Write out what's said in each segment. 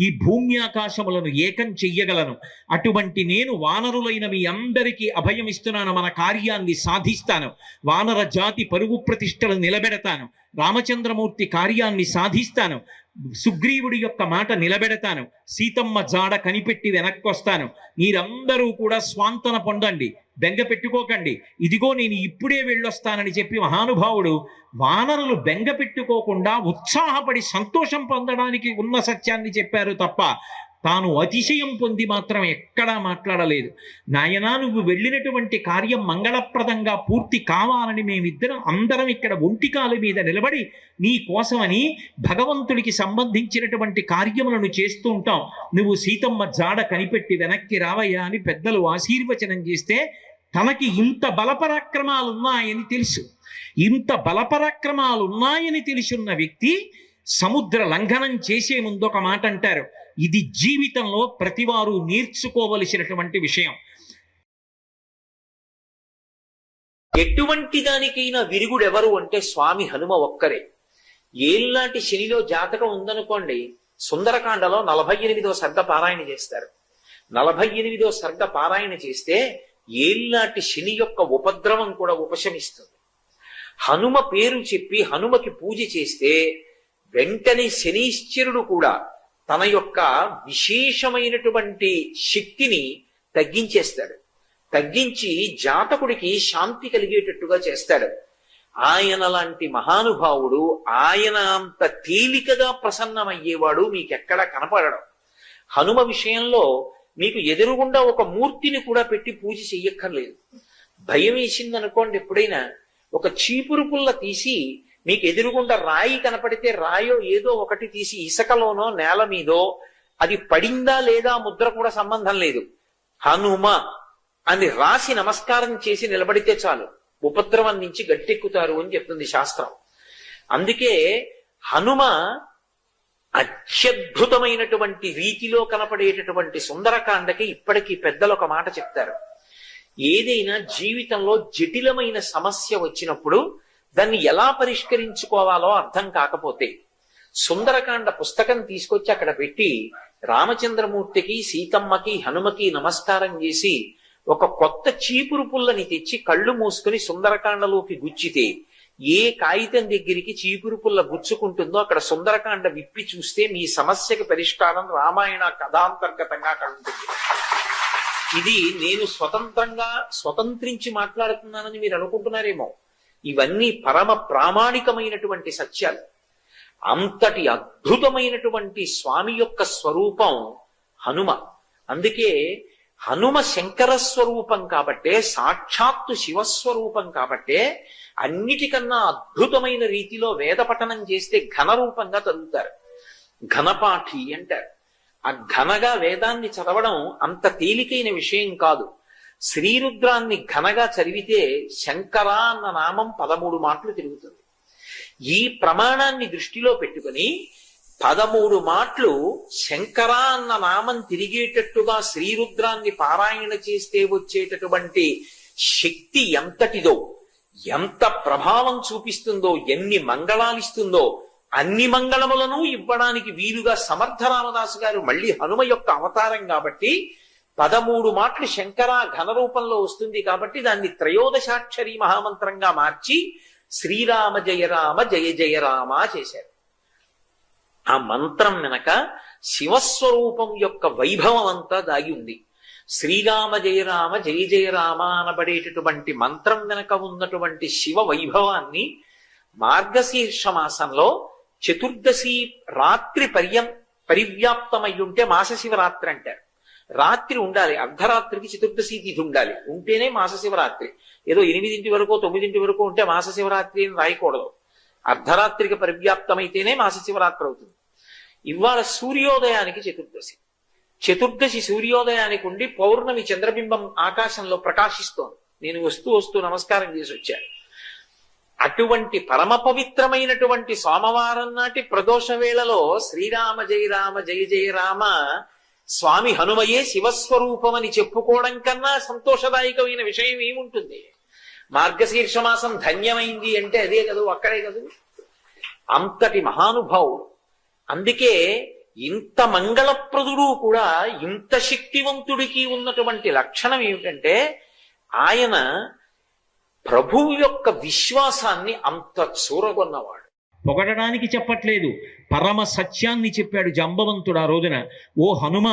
ఈ భూమి ఆకాశములను ఏకం చెయ్యగలను. అటువంటి నేను వానరులైన మీ అందరికీ అభయం ఇస్తున్నాను మన కార్యాన్ని సాధిస్తాను. వానర జాతి పరుగు ప్రతిష్టలు నిలబెడతాను. రామచంద్రమూర్తి కార్యాన్ని సాధిస్తాను. సుగ్రీవుడి యొక్క మాట నిలబెడతాను. సీతమ్మ జాడ కనిపెట్టి వెనక్కొస్తాను. మీరందరూ కూడా స్వాంతన పొందండి. బెంగ పెట్టుకోకండి. ఇదిగో నేను ఇప్పుడే వెళ్ళొస్తానని చెప్పి మహానుభావుడు వానరులు బెంగ పెట్టుకోకుండా ఉత్సాహపడి సంతోషం పొందడానికి ఉన్న సత్యాన్ని చెప్పారు తప్ప తాను అతిశయం పొంది మాత్రం ఎక్కడా మాట్లాడలేదు. నాయనా నువ్వు వెళ్ళినటువంటి కార్యం మంగళప్రదంగా పూర్తి కావాలని మేమిద్దరం అందరం ఇక్కడ ఒంటికాలు మీద నిలబడి నీ కోసమని భగవంతుడికి సంబంధించినటువంటి కార్యములను చేస్తూ ఉంటాం. నువ్వు సీతమ్మ జాడ కనిపెట్టి వెనక్కి రావయ్యా అని పెద్దలు ఆశీర్వచనం చేస్తే తనకి ఇంత బలపరాక్రమాలు ఉన్నాయని తెలుసు. ఇంత బలపరాక్రమాలు ఉన్నాయని తెలిసున్న వ్యక్తి సముద్ర లంఘనం చేసే ముందు ఒక మాట అంటారు ఇది జీవితంలో ప్రతివారు నేర్చుకోవలసినటువంటి విషయం. ఎటువంటి దానికైనా విరుగుడు ఎవరు అంటే స్వామి హనుమ ఒక్కరే. ఏళ్ళాంటి శనిలో జాతకం ఉందనుకోండి సుందరకాండలో నలభై ఎనిమిదో సర్గ పారాయణ చేస్తారు. నలభై ఎనిమిదో సర్గ పారాయణ చేస్తే ఏళ్ళాంటి శని యొక్క ఉపద్రవం కూడా ఉపశమిస్తుంది. హనుమ పేరు చెప్పి హనుమకి పూజ చేస్తే వెంటనే శనీశ్వరుడు కూడా తన యొక్క విశేషమైనటువంటి శక్తిని తగ్గించేస్తాడు. తగ్గించి జాతకుడికి శాంతి కలిగేటట్టుగా చేస్తాడు. ఆయన లాంటి మహానుభావుడు ఆయన అంత తేలికగా ప్రసన్నమయ్యేవాడు మీకెక్కడా కనపడడం. హనుమ విషయంలో మీకు ఎదురుగుండా ఒక మూర్తిని కూడా పెట్టి పూజ చెయ్యక్కర్లేదు. భయం వేసింది అనుకోండి ఎప్పుడైనా ఒక చీపురు పుల్ల తీసి మీకు ఎదురుగుండా రాయి కనపడితే రాయో ఏదో ఒకటి తీసి ఇసుకలోనో నేల మీదో అది పడిందా లేదా ముద్ర కూడా సంబంధం లేదు. హనుమ అని రాసి నమస్కారం చేసి నిలబడితే చాలు. ఉపద్రవం నుంచి గట్టెక్కుతారు అని చెప్తుంది శాస్త్రం. అందుకే హనుమ అత్యద్భుతమైనటువంటి రీతిలో కనపడేటటువంటి సుందరకాండకి ఇప్పటికీ పెద్దలు ఒక మాట చెప్తారు. ఏదైనా జీవితంలో జటిలమైన సమస్య వచ్చినప్పుడు దాన్ని ఎలా పరిష్కరించుకోవాలో అర్థం కాకపోతే సుందరకాండ పుస్తకం తీసుకొచ్చి అక్కడ పెట్టి రామచంద్రమూర్తికి సీతమ్మకి హనుమకి నమస్కారం చేసి ఒక కొత్త చీపురు పుల్లని తెచ్చి కళ్ళు మూసుకుని సుందరకాండలోకి గుచ్చితే ఏ కాగితం దగ్గరికి చీపురు పుల్ల గుచ్చుకుంటుందో అక్కడ సుందరకాండ విప్పి చూస్తే మీ సమస్యకి పరిష్కారం రామాయణ కథాంతర్గతంగా కలుగుతుంది ఇది నేను స్వతంత్రంగా స్వతంత్రించి మాట్లాడుతున్నానని మీరు అనుకుంటున్నారేమో. ఇవన్నీ పరమ ప్రామాణికమైనటువంటి సత్యాలు. అంతటి అద్భుతమైనటువంటి స్వామి యొక్క స్వరూపం హనుమ. అందుకే హనుమ శంకర స్వరూపం కాబట్టే సాక్షాత్తు శివస్వరూపం కాబట్టే అన్నిటికన్నా అద్భుతమైన రీతిలో వేద పఠనం చేస్తే ఘన రూపంగా చదువుతారు ఘనపాఠి అంటారు. ఆ ఘనగా వేదాన్ని చదవడం అంత తేలికైన విషయం కాదు. శ్రీరుద్రాన్ని ఘనగా చదివితే శంకర అన్న నామం పదమూడు మాటలు తిరుగుతుంది. ఈ ప్రమాణాన్ని దృష్టిలో పెట్టుకుని పదమూడు మాటలు శంకర అన్న నామం తిరిగేటట్టుగా శ్రీరుద్రాన్ని పారాయణ చేస్తే వచ్చేటటువంటి శక్తి ఎంతటిదో ఎంత ప్రభావం చూపిస్తుందో ఎన్ని మంగళాలిస్తుందో అన్ని మంగళములను ఇవ్వడానికి వీలుగా సమర్థ రామదాసు గారు మళ్ళీ హనుమ యొక్క అవతారం కాబట్టి పదమూడు మాటలు శంకర ఘన రూపంలో వస్తుంది కాబట్టి దాన్ని త్రయోదశాక్షరి మహామంత్రంగా మార్చి శ్రీరామ జయ రామ జయ జయ రామ చేశారు. ఆ మంత్రం వెనక శివస్వరూపం యొక్క వైభవం అంతా దాగి ఉంది. శ్రీరామ జయ రామ జయ జయ రామ అనబడేటటువంటి మంత్రం వెనక ఉన్నటువంటి శివ వైభవాన్ని మార్గశీర్ష మాసంలో చతుర్దశి రాత్రి పర్యం పరివ్యాప్తమై ఉంటే మాస శివరాత్రి అంటారు. రాత్రి ఉండాలి అర్ధరాత్రికి చతుర్దశి తిథి ఉండాలి. ఉంటేనే మాస శివరాత్రి ఏదో ఎనిమిదింటి వరకు తొమ్మిదింటి వరకు ఉంటే మాస శివరాత్రి అని రాయకూడదు. అర్ధరాత్రికి పరివ్యాప్తమైతేనే మాస శివరాత్రి అవుతుంది. ఇవాళ సూర్యోదయానికి చతుర్దశి. చతుర్దశి సూర్యోదయానికి ఉండి పౌర్ణమి చంద్రబింబం ఆకాశంలో ప్రకాశిస్తోంది. నేను వస్తూ వస్తూ నమస్కారం చేసి వచ్చాను అటువంటి పరమ పవిత్రమైనటువంటి సోమవారం నాటి ప్రదోష వేళలో శ్రీరామ జయ రామ జయ జయ రామ స్వామి హనుమయే శివస్వరూపమని చెప్పుకోవడం కన్నా సంతోషదాయకమైన విషయం ఏముంటుంది? మార్గశీర్ష మాసం ధన్యమైంది అంటే అదే కదూ అక్కడే కదూ? అంతటి మహానుభావుడు. అందుకే ఇంత మంగళప్రదుడు కూడా ఇంత శక్తివంతుడికి ఉన్నటువంటి లక్షణం ఏమిటంటే ఆయన ప్రభువు యొక్క విశ్వాసాన్ని అంత చూరగొన్నవాడు. పొగడడానికి చెప్పట్లేదు. పరమ సత్యాన్ని చెప్పాడు జంబవంతుడు ఆ రోజున. ఓ హనుమ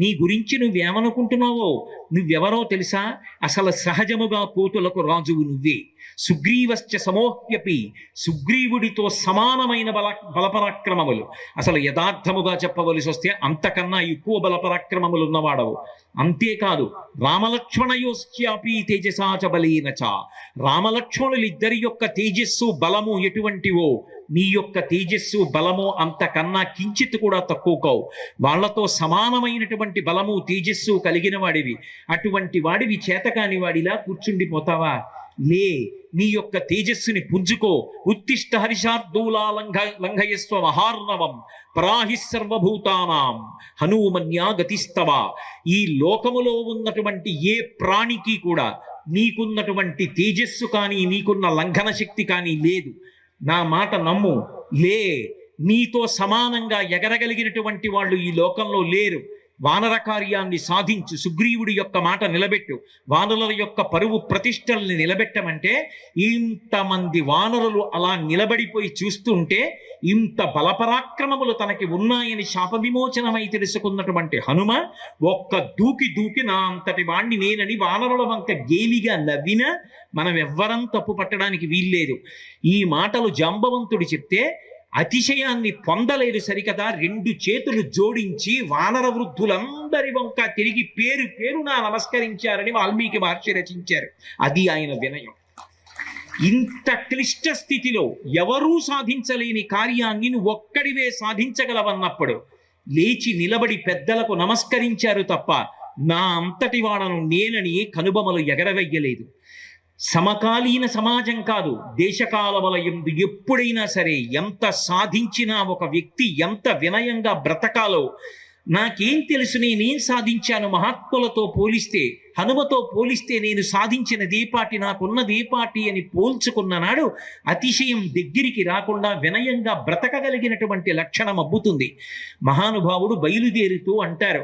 నీ గురించి నువ్వేమనుకుంటున్నావో నువ్వెవరో తెలుసా? అసలు సహజముగా కోతులకు రాజువు నువ్వే. సుగ్రీవశ్చ సమోహ్యపి సుగ్రీవుడితో సమానమైన బల బలపరాక్రమములు. అసలు యథార్థముగా చెప్పవలసి వస్తే అంతకన్నా ఎక్కువ బలపరాక్రమములు ఉన్నవాడవు అంతేకాదు రామలక్ష్మణయోశ్చాపి తేజసాచ బలీనచ రామలక్ష్మణులిద్దరి యొక్క తేజస్సు బలము ఎటువంటివో నీ యొక్క తేజస్సు బలము అంతకన్నా కించిత్ కూడా తక్కువ కావు. వాళ్ళతో సమానమైనటువంటి బలము తేజస్సు కలిగిన వాడివి. అటువంటి వాడివి చేతకాని వాడిలా కూర్చుండిపోతావా? లే నీ యొక్క తేజస్సుని పుంజుకో. ఉత్తిష్ట హరిషార్దూలా లంఘ లంఘయస్వ మహార్ణవం పరాహి సర్వభూతానాం హనుమన్యా గతిస్తవ. ఈ లోకములో ఉన్నటువంటి ఏ ప్రాణికి కూడా నీకున్నటువంటి తేజస్సు కానీ నీకున్న లంఘన శక్తి కానీ లేదు. నా మాట నమ్ము. లే నీతో సమానంగా ఎగరగలిగినటువంటి వాళ్ళు ఈ లోకంలో లేరు. వానర కార్యాన్ని సాధించు సుగ్రీవుడి యొక్క మాట నిలబెట్టు. వానరుల యొక్క పరువు ప్రతిష్టల్ని నిలబెట్టమంటే ఇంతమంది వానరులు అలా నిలబడిపోయి చూస్తుంటే ఇంత బలపరాక్రమములు తనకి ఉన్నాయని శాప విమోచనమై తెలుసుకున్నటువంటి హనుమ ఒక్క దూకి దూకి నా అంతటి వాణ్ణి నేనని వానరుల వంక గేలిగా నవ్వినా మనం ఎవ్వరం తప్పు పట్టడానికి వీల్లేదు. ఈ మాటలు జాంబవంతుడు చెప్తే అతిశయాన్ని పొందలేదు సరికదా రెండు చేతులు జోడించి వానర వృద్ధులందరి వంక తిరిగి పేరు పేరున నమస్కరించారని వాల్మీకి మహర్షి రచించారు. అది ఆయన వినయం. ఇంత క్లిష్ట స్థితిలో ఎవరూ సాధించలేని కార్యాన్ని నువ్వు ఒక్కడివే సాధించగలవన్నప్పుడు లేచి నిలబడి పెద్దలకు నమస్కరించారు తప్ప నా అంతటి వాడను నేనని కనుబొమలు ఎగరవెయ్యలేదు సమకాలీన సమాజం కాదు దేశకాల వలయందు ఎప్పుడైనా సరే ఎంత సాధించినా ఒక వ్యక్తి ఎంత వినయంగా బ్రతకాలో నాకేం తెలుసు నేనేం సాధించాను మహాత్ములతో పోలిస్తే హనుమతో పోలిస్తే నేను సాధించిన దీపాటి నాకున్న దీపాటి అని పోల్చుకున్న నాడు అతిశయం దగ్గరికి రాకుండా వినయంగా బ్రతకగలిగినటువంటి లక్షణం అబ్బుతుంది. మహానుభావుడు బయలుదేరుతూ అంటారు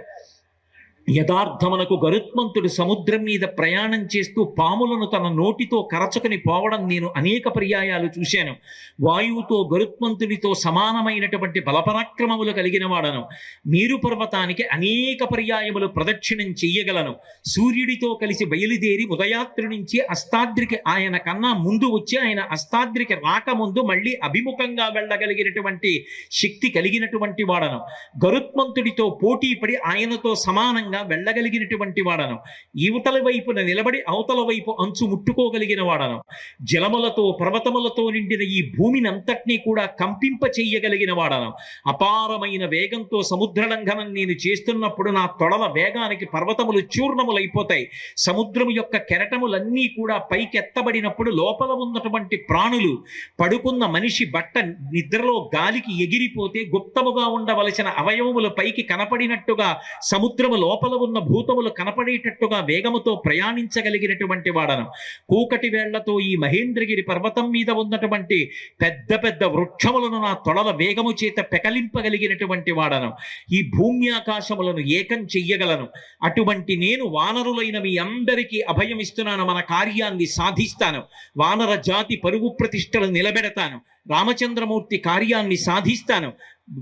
యథార్థమునకు గరుత్మంతుడు సముద్రం మీద ప్రయాణం చేస్తూ పాములను తన నోటితో కరచుకొని పోవడం నేను అనేక పర్యాయాలు చూశాను. వాయువుతో గరుత్మంతుడితో సమానమైనటువంటి బలపరాక్రమములు కలిగిన వాడను. మీరు పర్వతానికి అనేక పర్యాయములు ప్రదక్షిణం చెయ్యగలను. సూర్యుడితో కలిసి బయలుదేరి ఉదయాత్రి నుంచి అస్తాద్రికి ఆయన కన్నా ముందు వచ్చి ఆయన అస్తాద్రికి రాకముందు మళ్ళీ అభిముఖంగా వెళ్ళగలిగినటువంటి శక్తి కలిగినటువంటి వాడను. గరుత్మంతుడితో పోటీపడి ఆయనతో సమానంగా వెళ్ళగలిగినటువంటి వాడను. యువతల వైపున నిలబడి అవతల వైపు అంచు ముట్టుకోగలిగిన వాడను. జలములతో పర్వతములతో నిండిన ఈ భూమిని అంతటినీ కూడా కంపింప చెయ్యగలిగిన వాడను. అపారమైన వేగంతో సముద్ర లంఘనం నేను చేస్తున్నప్పుడు నా తొడల వేగానికి పర్వతములు చూర్ణములైపోతాయి. సముద్రము యొక్క కెరటములన్నీ కూడా పైకెత్తబడినప్పుడు లోపల ఉన్నటువంటి ప్రాణులు పడుకున్న మనిషి బట్ట నిద్రలో గాలికి ఎగిరిపోతే గుప్తముగా ఉండవలసిన అవయవములు పైకి కనపడినట్టుగా సముద్రము లోపల ఉన్న భూతములు కనపడేటట్టుగా వేగముతో ప్రయాణించగలిగినటువంటి వాడను. కూకటి వేళ్ళతో ఈ మహేంద్రగిరి పర్వతం మీద ఉన్నటువంటి పెద్ద పెద్ద వృక్షములను నా తొడల వేగము చేత పెకలింపగలిగినటువంటి వాడను. ఈ భూమి ఆకాశములను ఏకం చెయ్యగలను. అటువంటి నేను వానరులైన మీ అందరికీ అభయం ఇస్తున్నాను. మన కార్యాన్ని సాధిస్తాను. వానర జాతి పరుగు ప్రతిష్టలు నిలబెడతాను. రామచంద్రమూర్తి కార్యాన్ని సాధిస్తాను.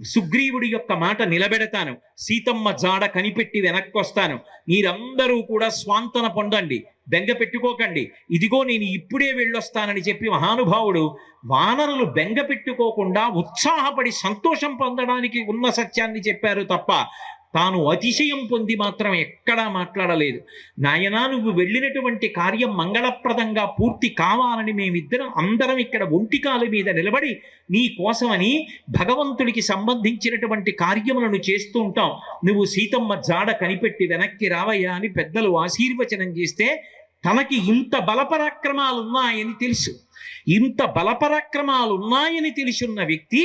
సుగ్రీవుడి యొక్క మాట నిలబెడతాను. సీతమ్మ జాడ కనిపెట్టి వెనక్కొస్తాను. మీరందరూ కూడా స్వాంతన పొందండి. బెంగ పెట్టుకోకండి. ఇదిగో నేను ఇప్పుడే వెళ్ళొస్తానని చెప్పి మహానుభావుడు వానరులు బెంగ పెట్టుకోకుండా ఉత్సాహపడి సంతోషం పొందడానికి ఉన్న సత్యాన్ని చెప్పారు తప్ప తాను అతిశయం పొంది మాత్రం ఎక్కడా మాట్లాడలేదు. నాయనా నువ్వు వెళ్ళినటువంటి కార్యం మంగళప్రదంగా పూర్తి కావాలని మేమిద్దరం అందరం ఇక్కడ ఒంటికాల మీద నిలబడి నీ కోసమని భగవంతుడికి సంబంధించినటువంటి కార్యములను చేస్తూ ఉంటాం. నువ్వు సీతమ్మ జాడ కనిపెట్టి వెనక్కి రావయ్యా అని పెద్దలు ఆశీర్వచనం చేస్తే తనకి ఇంత బలపరాక్రమాలు ఉన్నాయని తెలుసు. ఇంత బలపరాక్రమాలు ఉన్నాయని తెలిసున్న వ్యక్తి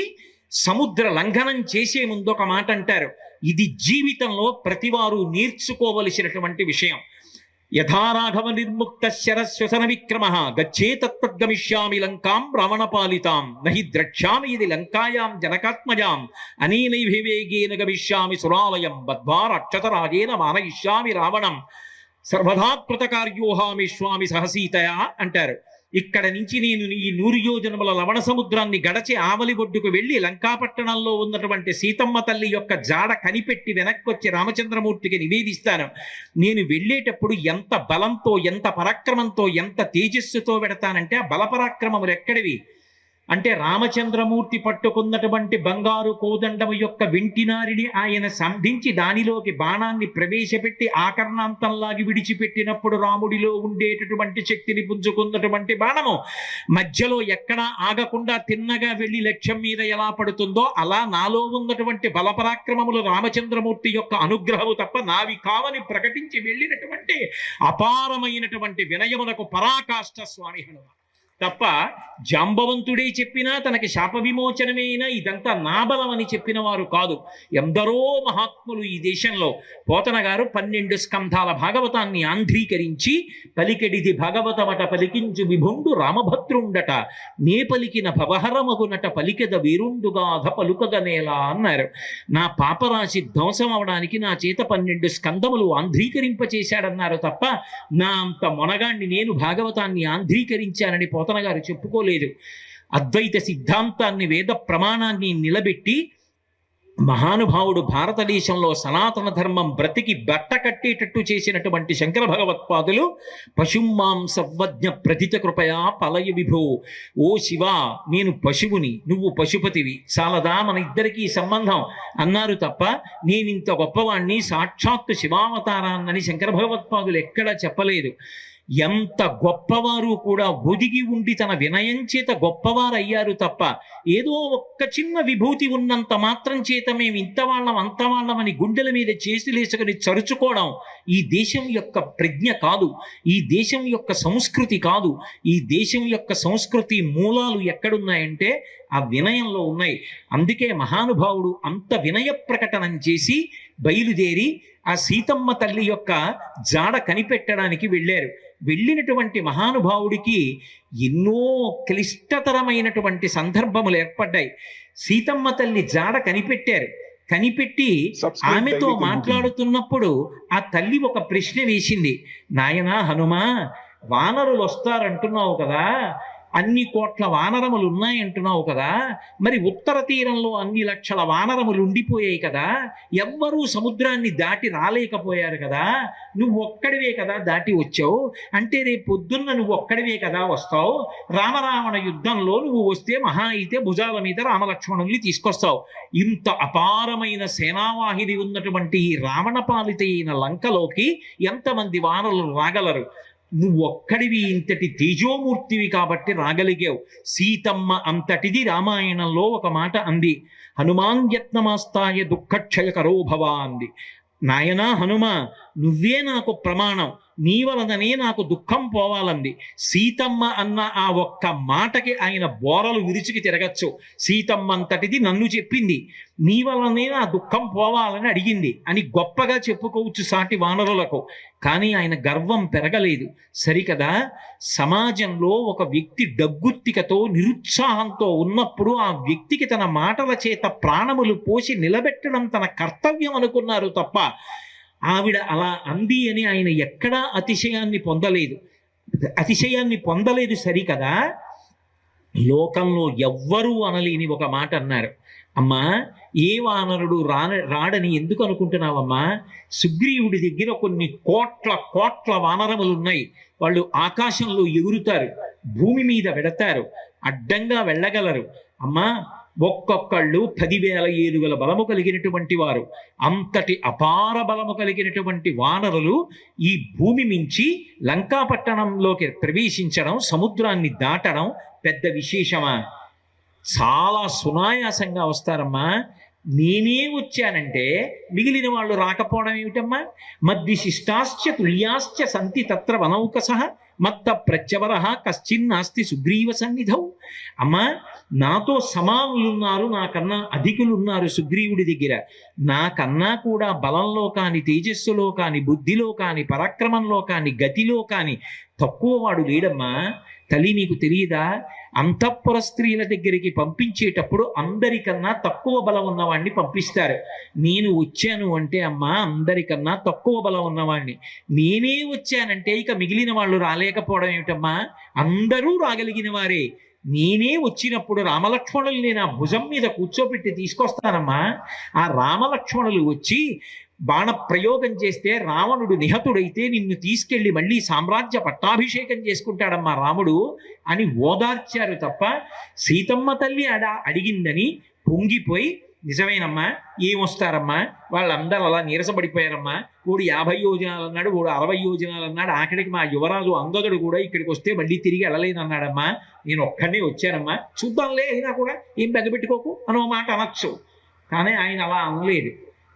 సముద్ర లంఘనం చేసే ముందు ఒక మాట అంటారు. ఇది జీవితంలో ప్రతివారు నేర్చుకోవలసినటువంటి విషయం. యథారాఘవ నిర్ముక్త శరశ్వసన విక్రమ గచ్చే తత్వద్గమిష్యామి లంకాం రావణపాలితాం నహి ద్రక్ష్యామి ఇది లంకాయాం జనకాత్మజాం. అనేనైభివేగేన గమిష్యామి సురాలయం బద్ధ్వా రక్షతరాజేన మానయిష్యామి రావణం. సర్వధాకృత కార్యోహామి స్వామి సహసీతయా అంటారు. ఇక్కడ నుంచి నేను ఈ నూరు యోజనముల లవణ సముద్రాన్ని గడచి ఆవలి ఒడ్డుకు వెళ్ళి లంకాపట్టణంలో ఉన్నటువంటి సీతమ్మ తల్లి యొక్క జాడ కనిపెట్టి వెనక్కొచ్చి రామచంద్రమూర్తికి నివేదిస్తాను. నేను వెళ్ళేటప్పుడు ఎంత బలంతో ఎంత పరాక్రమంతో ఎంత తేజస్సుతో పెడతానంటే ఆ బలపరాక్రమములు ఎక్కడివి? అంటే రామచంద్రమూర్తి పట్టుకున్నటువంటి బంగారు కోదండము యొక్క వింటినారిని ఆయన సంధించి దానిలోకి బాణాన్ని ప్రవేశపెట్టి ఆకర్ణాంతంలాగి విడిచిపెట్టినప్పుడు రాముడిలో ఉండేటటువంటి శక్తిని పుంజుకున్నటువంటి బాణము మధ్యలో ఎక్కడా ఆగకుండా తిన్నగా వెళ్ళి లక్ష్యం మీద ఎలా పడుతుందో అలా నాలో ఉన్నటువంటి బలపరాక్రమములు రామచంద్రమూర్తి యొక్క అనుగ్రహము తప్ప నావి కావని ప్రకటించి వెళ్ళినటువంటి అపారమైనటువంటి వినయమునకు పరాకాష్ట స్వామి హనుమాన్. తప్ప జాంబవంతుడే చెప్పినా తనకి శాప విమోచనమైన ఇదంతా నా బలం అని చెప్పిన వారు కాదు. ఎందరో మహాత్ములు ఈ దేశంలో. పోతన గారు పన్నెండు స్కంధాల భాగవతాన్ని ఆంధ్రీకరించి పలికెడిది భాగవతమట పలికించు విభుండు రామభద్రుండట. నే పలికిన భవహరమగునట పలికెద వీరుండుగాధ పలుకగనేలా అన్నారు. నా పాపరాశి ధ్వంసం అవడానికి నా చేత పన్నెండు స్కంధములు ఆంధ్రీకరింపచేశాడన్నారు తప్ప నా అంత మొనగాణ్ణి నేను భాగవతాన్ని ఆంధ్రీకరించానని పోతన గారు చెప్పుకోలేదు. అద్వైత సిద్ధాంతాన్ని వేద ప్రమాణాన్ని నిలబెట్టి మహానుభావుడు భారతదేశంలో సనాతన ధర్మం బ్రతికి బట్ట కట్టేటట్టు చేసినటువంటి శంకర భగవత్పాదులు పశుమాం సర్వజ్ఞ ప్రతిత కృపయా పలయ విభో. ఓ శివ నేను పశువుని నువ్వు పశుపతివి. చాలదా మన ఇద్దరికీ సంబంధం అన్నారు తప్ప నేనింత గొప్పవాణ్ణి సాక్షాత్తు శివావతారాన్నని శంకర భగవత్పాదులు ఎక్కడా చెప్పలేదు. ఎంత గొప్పవారు కూడా ఒదిగి ఉండి తన వినయం చేత గొప్పవారు అయ్యారు తప్ప ఏదో ఒక్క చిన్న విభూతి ఉన్నంత మాత్రం చేత మేము ఇంత వాళ్ళం అంత వాళ్ళం అని గుండెల మీద చేతులేసుకుని చరుచుకోవడం ఈ దేశం యొక్క ప్రజ్ఞ కాదు. ఈ దేశం యొక్క సంస్కృతి కాదు. ఈ దేశం యొక్క సంస్కృతి మూలాలు ఎక్కడున్నాయంటే ఆ వినయంలో ఉన్నాయి. అందుకే మహానుభావుడు అంత వినయ ప్రకటనం చేసి బయలుదేరి ఆ సీతమ్మ తల్లి యొక్క జాడ కనిపెట్టడానికి వెళ్ళారు. వెళ్ళినటువంటి మహానుభావుడికి ఎన్నో క్లిష్టతరమైనటువంటి సందర్భములు ఏర్పడ్డాయి. సీతమ్మ తల్లి జాడ కనిపెట్టారు. కనిపెట్టి ఆమెతో మాట్లాడుతున్నప్పుడు ఆ తల్లి ఒక ప్రశ్న వేసింది. నాయనా హనుమా వానరులు వస్తారంటున్నావు కదా. అన్ని కోట్ల వానరములు ఉన్నాయంటున్నావు కదా. మరి ఉత్తర తీరంలో అన్ని లక్షల వానరములు ఉండిపోయాయి కదా. ఎవ్వరూ సముద్రాన్ని దాటి రాలేకపోయారు కదా. నువ్వు ఒక్కడివే కదా దాటి వచ్చావు. అంటే రేపు పొద్దున్న నువ్వు ఒక్కడివే కదా వస్తావు. రామరావణ యుద్ధంలో నువ్వు వస్తే మహా అయితే భుజాల మీద రామలక్ష్మణుల్ని తీసుకొస్తావు. ఇంత అపారమైన సేనావాహిని ఉన్నటువంటి ఈ రావణ పాలిత అయిన లంకలోకి ఎంతమంది వానరులు రాగలరు? నువ్వు ఒక్కడివి ఇంతటి తేజోమూర్తివి కాబట్టి రాగలిగావు. సీతమ్మ అంతటిది రామాయణంలో ఒక మాట అంది. హనుమాన్ యత్నమాస్తాయ దుఃఖక్షయకరో భవ అంది. నాయనా హనుమ నువ్వే నాకు ప్రమాణం నీ వలననే నాకు దుఃఖం పోవాలంది. సీతమ్మ అన్న ఆ ఒక్క మాటకి ఆయన బోరలు విరుచుకి తిరగచ్చు. సీతమ్మ అంతటిది నన్ను చెప్పింది. నీ వలనే నా దుఃఖం పోవాలని అడిగింది అని గొప్పగా చెప్పుకోవచ్చు సాటి వానరులకు. కానీ ఆయన గర్వం పెరగలేదు. సరికదా? సమాజంలో ఒక వ్యక్తి డగ్గుత్తికతో నిరుత్సాహంతో ఉన్నప్పుడు ఆ వ్యక్తికి తన మాటల చేత ప్రాణములు పోసి నిలబెట్టడం తన కర్తవ్యం అనుకున్నారు తప్ప ఆవిడ అలా అంది అని ఆయన ఎక్కడా అతిశయాన్ని పొందలేదు. అతిశయాన్ని పొందలేదు సరికదా? లోకంలో ఎవ్వరూ అనలేని ఒక మాట అన్నారు. అమ్మా ఏ వానరుడు రాన రాడని ఎందుకు అనుకుంటున్నావమ్మా? సుగ్రీవుడి దగ్గర కొన్ని కోట్ల కోట్ల వానరములు ఉన్నాయి వాళ్ళు ఆకాశంలో ఎగురుతారు భూమి మీద వెడతారు అడ్డంగా వెళ్ళగలరు. అమ్మా ఒక్కొక్కళ్ళు పదివేల ఏనుగుల బలము కలిగినటువంటి వారు. అంతటి అపార బలము కలిగినటువంటి వానరులు ఈ భూమి మించి లంకాపట్టణంలోకి ప్రవేశించడం సముద్రాన్ని దాటడం పెద్ద విశేషమా? చాలా సునాయాసంగా వస్తారమ్మా. నేనే వచ్చానంటే మిగిలిన వాళ్ళు రాకపోవడం ఏమిటమ్మా? మద్విశిష్టాశ్చ తుల్యాశ్చ సంతి తత్ర వనౌకస మత్త ప్రత్యవర కశ్చిన్నాస్తి సుగ్రీవ సన్నిధౌ. అమ్మా నాతో సమానులున్నారు నాకన్నా అధికులున్నారు సుగ్రీవుడి దగ్గర. నాకన్నా కూడా బలంలో కాని తేజస్సులో కాని బుద్ధిలో కాని పరాక్రమంలో కాని గతిలో కాని తక్కువ వాడు లేడమ్మా. తల్లి నీకు తెలియదా? అంతఃపుర స్త్రీల దగ్గరికి పంపించేటప్పుడు అందరికన్నా తక్కువ బలం ఉన్నవాడిని పంపిస్తారు. నేను వచ్చాను అంటే అమ్మా అందరికన్నా తక్కువ బలం ఉన్నవాడిని నేనే వచ్చానంటే ఇక మిగిలిన వాళ్ళు రాలేకపోవడం ఏమిటమ్మా? అందరూ రాగలిగిన వారే. నేనే వచ్చినప్పుడు రామలక్ష్మణుల్ని నా భుజం మీద కూర్చోబెట్టి తీసుకొస్తానమ్మా. ఆ రామలక్ష్మణులు వచ్చి బాణ ప్రయోగం చేస్తే రావణుడు నిహతుడైతే నిన్ను తీసుకెళ్ళి మళ్ళీ సామ్రాజ్య పట్టాభిషేకం చేసుకుంటాడమ్మా రాముడు అని ఓదార్చారు తప్ప సీతమ్మ తల్లి అడా అడిగిందని పొంగిపోయి నిజమేనమ్మా? ఏమొస్తారమ్మా వాళ్ళందరూ అలా నీరసపడిపోయారమ్మా? ఓడు యాభై యోజనాలు అన్నాడు ఓడు అరవై యోజనాలు అన్నాడు ఆఖరికి మా యువరాజు అంగదుడు కూడా ఇక్కడికి వస్తే మళ్ళీ తిరిగి వెళ్ళలేదన్నాడమ్మా. నేను ఒక్కడే వచ్చానమ్మా. చూద్దాంలే అయినా కూడా ఏం బెగబెట్టుకోకు అనో మాట అనొచ్చు. కానీ ఆయన అలా అనలేదు.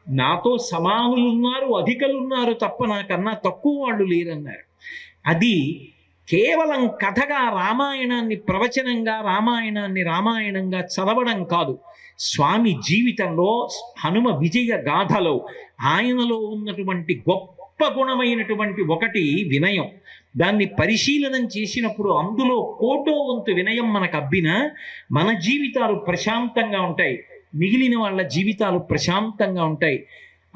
నాతో సమానులున్నారు అధికలున్నారు తప్ప నాకన్నా తక్కువ వాళ్ళు లేరన్నారు. అది కేవలం కథగా రామాయణాన్ని ప్రవచనంగా రామాయణాన్ని రామాయణంగా చదవడం కాదు. స్వామి జీవితంలో హనుమ విజయ గాథలో ఆయనలో ఉన్నటువంటి గొప్ప గుణమైనటువంటి ఒకటి వినయం. దాన్ని పరిశీలనం చేసినప్పుడు అందులో కోటో వంతు వినయం మనకు అబ్బిన మన జీవితాలు ప్రశాంతంగా ఉంటాయి. మిగిలిన వాళ్ళ జీవితాలు ప్రశాంతంగా ఉంటాయి.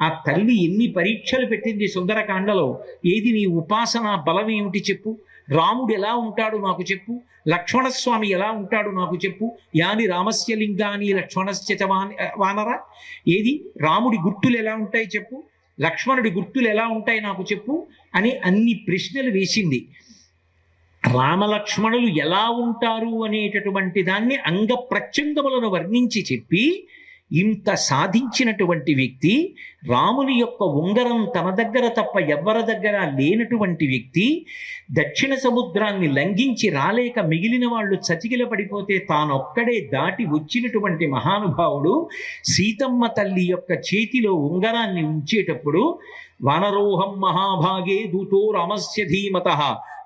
ఆ తల్లి ఎన్ని పరీక్షలు పెట్టింది సుందరకాండలో? ఏది నీ ఉపాసన బలం ఏమిటి చెప్పు. రాముడు ఎలా ఉంటాడు నాకు చెప్పు. లక్ష్మణస్వామి ఎలా ఉంటాడు నాకు చెప్పు. యాని రామస్య లింగాని లక్ష్మణస్య వానరా? ఏది? రాముడి గుర్తులు ఎలా ఉంటాయి చెప్పు. లక్ష్మణుడి గుర్తులు ఎలా ఉంటాయి నాకు చెప్పు అని అన్ని ప్రశ్నలు వేసింది. రామలక్ష్మణులు ఎలా ఉంటారు అనేటటువంటి దాన్ని అంగ ప్రత్యంగములను వర్ణించి చెప్పి ఇంత సాధించినటువంటి వ్యక్తి రాముని యొక్క ఉంగరం తన దగ్గర తప్ప ఎవ్వరి దగ్గర లేనటువంటి వ్యక్తి దక్షిణ సముద్రాన్ని లంఘించి రాలేక మిగిలిన వాళ్ళు చతికిల పడిపోతే తానొక్కడే దాటి వచ్చినటువంటి మహానుభావుడు సీతమ్మ తల్లి యొక్క చేతిలో ఉంగరాన్ని ఉంచేటప్పుడు వానరోహం మహాభాగే దూతో రామస్య ధీమత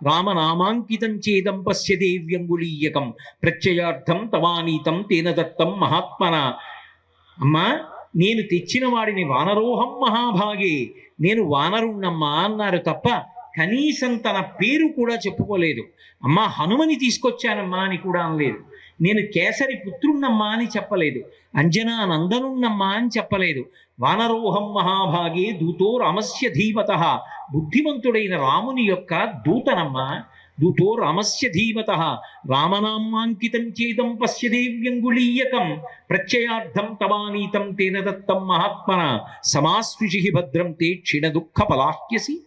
రామనామాంకితం చేదం పశ్య దేవ్యంగులీయకం ప్రత్యయార్థం తవానీతం తేన దత్తం మహాత్మన అమ్మా నేను తెచ్చిన వాడిని వానరోహం మహాభాగే. నేను వానరుణ్ణమ్మా అన్నారు తప్ప కనీసం తన పేరు కూడా చెప్పుకోలేదు. అమ్మా హనుమని తీసుకొచ్చానమ్మా అని కూడా అనలేదు. నేను కేసరి పుత్రుణ్ణమ్మా అని చెప్పలేదు. అంజనా నందనున్నమ్మా అని చెప్పలేదు. వానరోహం మహాభాగే దూతో రామస్య ధీమత. బుద్ధిమంతుడైన రాముని యొక్క దూతనమ్మా దూతో రామస్య ధీమత. రామనామాంకితం చేదం పశ్య దేవ్యంగుళీయకం ప్రత్యయార్థం తవానీతం తేన దత్తం మహాత్మన. సమాస్పృశి భద్రం తే క్షీణ దుఃఖ పలాహ్యసి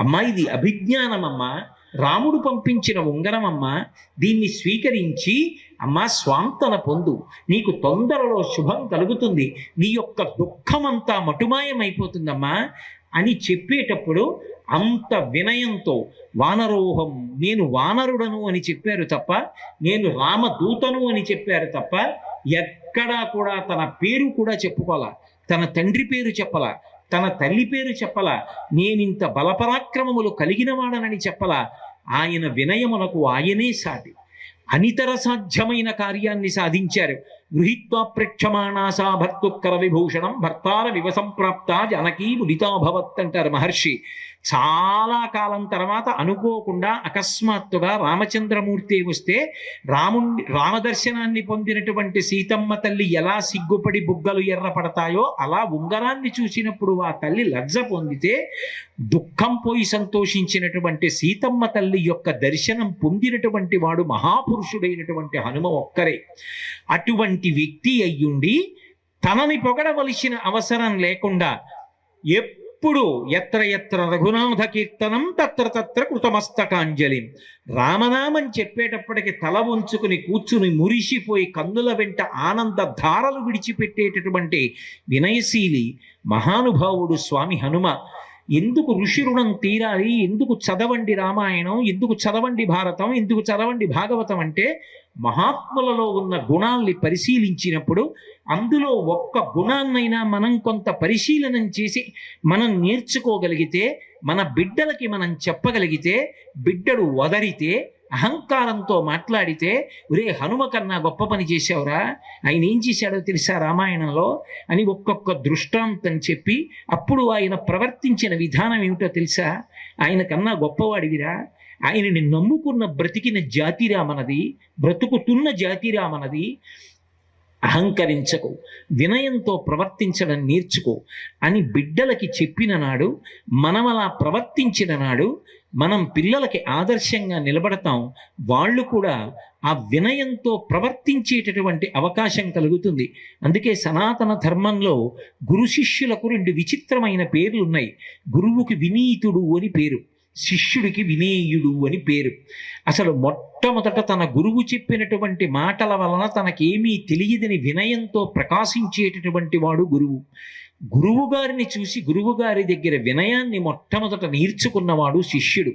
అమ్మా ఇది అభిజ్ఞానమమ్మా. రాముడు పంపించిన ఉంగరమమ్మా. దీన్ని స్వీకరించి అమ్మా స్వాంతన పొందు. నీకు తొందరలో శుభం కలుగుతుంది. నీ యొక్క దుఃఖమంతా మటుమాయమైపోతుందమ్మా. అని చెప్పేటప్పుడు అంత వినయంతో వానరోహం నేను వానరుడను అని చెప్పారు తప్ప నేను రామదూతను అని చెప్పారు తప్ప ఎక్కడా కూడా తన పేరు కూడా చెప్పుకోవాల తన తండ్రి పేరు చెప్పలా తన తల్లి పేరు చెప్పలా నేనింత బలపరాక్రమములు కలిగిన వాడనని చెప్పలా. ఆయన వినయమునకు ఆయనే సాటి. అనితర సాధ్యమైన కార్యాన్ని సాధించారు. గృహీత్వా ప్రేక్షమాణాసా భర్తుక్కర విభూషణం భర్తార వివసంప్రాప్త జనకీ ముదితాభవత్ అంటారు మహర్షి చాలా కాలం తర్వాత అనుకోకుండా అకస్మాత్తుగా రామచంద్రమూర్తి వస్తే రాముణ్ణి రామదర్శనాన్ని పొందినటువంటి సీతమ్మ తల్లి ఎలా సిగ్గుపడి బుగ్గలు ఎర్రపడతాయో అలా ఉంగరాన్ని చూసినప్పుడు ఆ తల్లి లజ్జ పొందితే దుఃఖం పోయి సంతోషించినటువంటి సీతమ్మ తల్లి యొక్క దర్శనం పొందినటువంటి వాడు మహాపురుషుడైనటువంటి హనుమ ఒక్కరే. అటువంటి వ్యక్తి అయ్యుండి తనని పొగడవలసిన అవసరం లేకుండా ఎప్పుడు ఎత్ర ఎత్ర రఘునాథ కీర్తనం తత్ర తత్ర కృతమస్తకాంజలి. రామనామం చెప్పేటప్పటికి తల ఉంచుకుని కూర్చుని మురిసిపోయి కన్నుల వెంట ఆనంద ధారలు విడిచిపెట్టేటటువంటి వినయశీలి మహానుభావుడు స్వామి హనుమ ఎందుకు ఋషి రుణం తీరాలి? ఎందుకు చదవండి రామాయణం? ఎందుకు చదవండి భారతం? ఎందుకు చదవండి భాగవతం అంటే మహాత్ములలో ఉన్న గుణాల్ని పరిశీలించినప్పుడు అందులో ఒక్క గుణాన్నైనా మనం కొంత పరిశీలనం చేసి మనం నేర్చుకోగలిగితే మన బిడ్డలకి మనం చెప్పగలిగితే బిడ్డడు వదరితే అహంకారంతో మాట్లాడితే ఒరే హనుమ కన్నా గొప్ప పని చేశావురా. ఆయన ఏం చేశాడో తెలుసా రామాయణంలో? అని ఒక్కొక్క దృష్టాంతం చెప్పి అప్పుడు ఆయన ప్రవర్తించిన విధానం ఏమిటో తెలుసా? ఆయన కన్నా గొప్పవాడివిరా. ఆయనని నమ్ముకున్న బ్రతికిన జాతిరా మనది బ్రతుకుతున్న జాతిరా మనది అహంకరించకు వినయంతో ప్రవర్తించడం నేర్చుకో అని బిడ్డలకి చెప్పిన నాడు మనం అలా ప్రవర్తించిన నాడు మనం పిల్లలకి ఆదర్శంగా నిలబడతాం వాళ్ళు కూడా ఆ వినయంతో ప్రవర్తించేటటువంటి అవకాశం కలుగుతుంది. అందుకే సనాతన ధర్మంలో గురు శిష్యులకు రెండు విచిత్రమైన పేర్లు ఉన్నాయి గురువుకి వినీతుడు అని పేరు. శిష్యుడికి వినేయుడు అని పేరు. అసలు మొట్టమొదట తన గురువు చెప్పినటువంటి మాటల వలన తనకేమీ తెలియదని వినయంతో ప్రకాశించేటటువంటి వాడు గురువు. గురువు గారిని చూసి గురువు గారి దగ్గర వినయాన్ని మొట్టమొదట నేర్చుకున్నవాడు శిష్యుడు.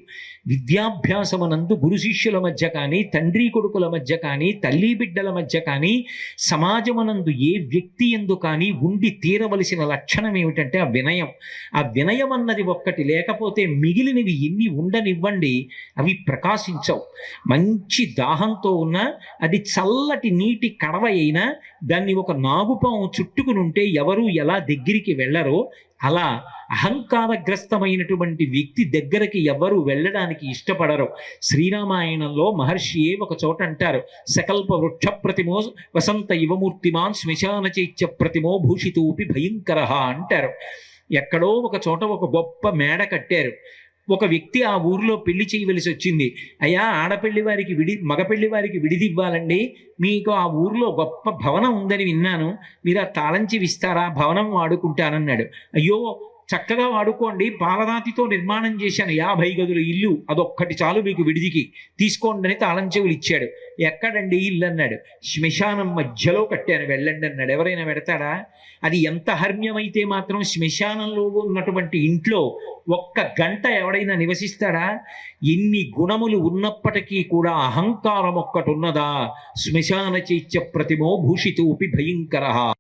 విద్యాభ్యాసమనందు గురు శిష్యుల మధ్య కానీ తండ్రి కొడుకుల మధ్య కానీ తల్లి బిడ్డల మధ్య కానీ సమాజమనందు ఏ వ్యక్తి ఎందు కానీ ఉండి తీరవలసిన లక్షణం ఏమిటంటే ఆ వినయం. ఆ వినయం అన్నది ఒక్కటి లేకపోతే మిగిలినవి ఎన్ని ఉండనివ్వండి అవి ప్రకాశించవు. మంచి దాహంతో ఉన్న అది చల్లటి నీటి కడవ అయినా దాన్ని ఒక నాగుపాము చుట్టుకుని ఉంటే ఎవరు ఎలా దగ్గరికి వెళ్ళరో అలా అహంకారగ్రస్తమైనటువంటి వ్యక్తి దగ్గరికి ఎవరు వెళ్ళడానికి ఇష్టపడరు. శ్రీరామాయణంలో మహర్షియే ఒక చోట అంటారు సకల్ప వృక్ష ప్రతిమో వసంత యువమూర్తిమాన్ శ్మశాన చైత్య ప్రతిమో భూషితూపి భయంకర అంటారు. ఎక్కడో ఒక చోట ఒక గొప్ప మేడ కట్టారు. ఒక వ్యక్తి ఆ ఊరిలో పెళ్ళి చేయవలసి వచ్చింది. అయ్యా ఆడపెళ్ళి వారికి విడి మగపెళ్ళి వారికి విడిదివ్వాలండి. మీకు ఆ ఊర్లో గొప్ప భవనం ఉందని విన్నాను. మీరు ఆ తాళంచి ఇస్తారా భవనం వాడుకుంటానన్నాడు. అయ్యో చక్కగా వాడుకోండి. పాలరాతితో నిర్మాణం చేశాను. యాభై గదుల ఇల్లు. అదొక్కటి చాలు మీకు విడిదికి. తీసుకోండి అని తాళం చెవులు ఇచ్చాడు. ఎక్కడండి ఇల్లు అన్నాడు. శ్మశానం మధ్యలో కట్టాను. వెళ్ళండి అన్నాడు. ఎవరైనా పెడతాడా? అది ఎంత హర్మ్యమైతే మాత్రం శ్మశానంలో ఉన్నటువంటి ఇంట్లో ఒక్క గంట ఎవడైనా నివసిస్తాడా? ఎన్ని గుణములు ఉన్నప్పటికీ కూడా అహంకారం ఒక్కటి ఉన్నదా? శ్మశాన చైత్య ప్రతిమో భూషితూపి భయంకర.